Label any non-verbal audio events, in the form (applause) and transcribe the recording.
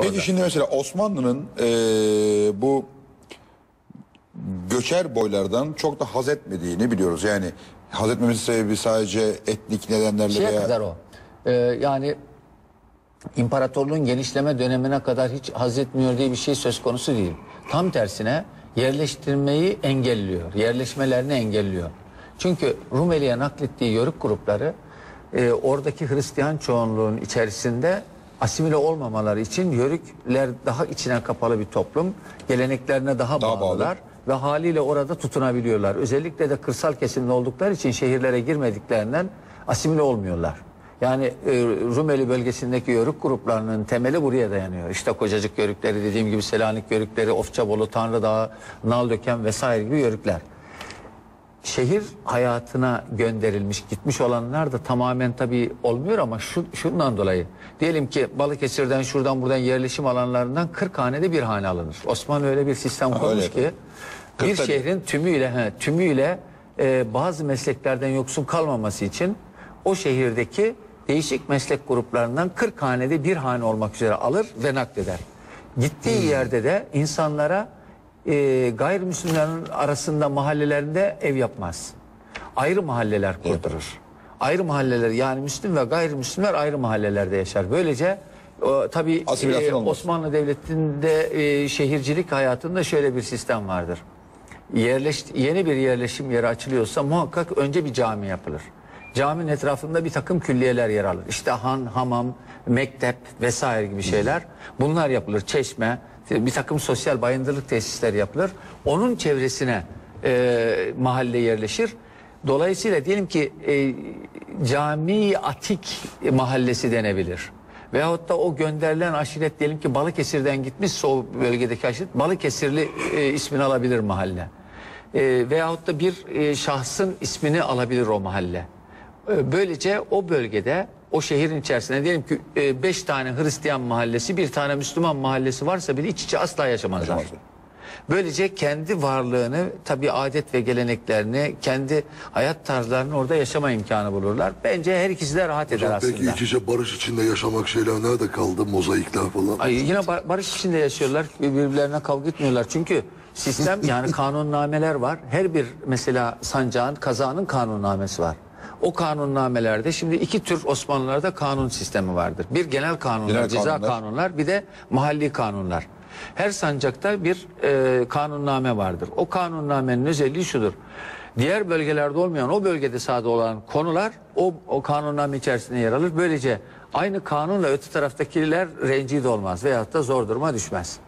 Peki orada. şimdi mesela Osmanlı'nın eee, bu göçer boylardan çok da haz etmediğini biliyoruz. Yani haz etmemesi sebebi sadece etnik nedenlerle Şeye veya... kadar o. Ee, yani imparatorluğun genişleme dönemine kadar hiç haz etmiyor diye bir şey söz konusu değil. Tam tersine yerleştirmeyi engelliyor. Yerleşmelerini engelliyor. Çünkü Rumeli'ye naklettiği yörük grupları e, oradaki Hristiyan çoğunluğun içerisinde asimile olmamaları için yörükler daha içine kapalı bir toplum. Geleneklerine daha, Daha bağlı. bağlılar ve haliyle orada tutunabiliyorlar. Özellikle de kırsal kesimde oldukları için şehirlere girmediklerinden asimile olmuyorlar. Yani e, Rumeli bölgesindeki yörük gruplarının temeli buraya dayanıyor. İşte Kocacık yörükleri dediğim gibi Selanik yörükleri, Ofçabolu, Tanrıdağ, Naldöken vesaire gibi yörükler. Şehir hayatına gönderilmiş, gitmiş olanlar da tamamen tabii olmuyor ama şu, şundan dolayı. Diyelim ki Balıkesir'den şuradan buradan yerleşim alanlarından 40 hanede bir hane alınır. Osmanlı öyle bir sistem kurmuş öyle. ki bir şehrin tümüyle he, tümüyle e, bazı mesleklerden yoksun kalmaması için o şehirdeki değişik meslek gruplarından 40 hanede bir hane olmak üzere alır ve nakleder. Gittiği yerde de insanlara e, gayrimüslimlerin arasında mahallelerinde ev yapmaz. Ayrı mahalleler kurdurur. Ayrı mahalleler yani Müslüm ve gayrimüslimler ayrı mahallelerde yaşar. Böylece o, tabii e, olmaz. Osmanlı Devleti'nde e, şehircilik hayatında şöyle bir sistem vardır. Yerleş, yeni bir yerleşim yeri açılıyorsa muhakkak önce bir cami yapılır. Caminin etrafında bir takım külliyeler yer alır. İşte han, hamam, mektep vesaire gibi şeyler. Bunlar yapılır. Çeşme, bir takım sosyal bayındırlık tesisleri yapılır. Onun çevresine e, mahalle yerleşir. Dolayısıyla diyelim ki e, cami atik mahallesi denebilir. Veyahut da o gönderilen aşiret diyelim ki Balıkesir'den gitmişse o bölgedeki aşiret Balıkesirli e, ismini alabilir mahalle. E, veyahut da bir e, şahsın ismini alabilir o mahalle. E, böylece o bölgede o şehrin içerisinde diyelim ki 5 tane Hristiyan mahallesi bir tane Müslüman mahallesi varsa bile iç içe asla yaşamazlar. Yaşamazlar. Böylece kendi varlığını, tabi adet ve geleneklerini, kendi hayat tarzlarını orada yaşama imkanı bulurlar. Bence her ikisi de rahat eder aslında. Peki iç içe barış içinde yaşamak şeyler nerede kaldı? Mozaikler falan. Ay, yine bar- barış içinde yaşıyorlar. Birbirlerine kavga etmiyorlar. Çünkü sistem yani (laughs) kanunnameler var. Her bir mesela sancağın, kazanın kanunnamesi var. O kanunnamelerde şimdi iki tür Osmanlılarda kanun sistemi vardır. Bir genel kanunlar, Genel ceza kanunlar. kanunlar, bir de mahalli kanunlar. Her sancakta bir e, kanunname vardır. O kanunnamenin özelliği şudur. Diğer bölgelerde olmayan o bölgede sahada olan konular o, o kanunname içerisinde yer alır. Böylece aynı kanunla öte taraftakiler rencide olmaz veyahut da zor duruma düşmez.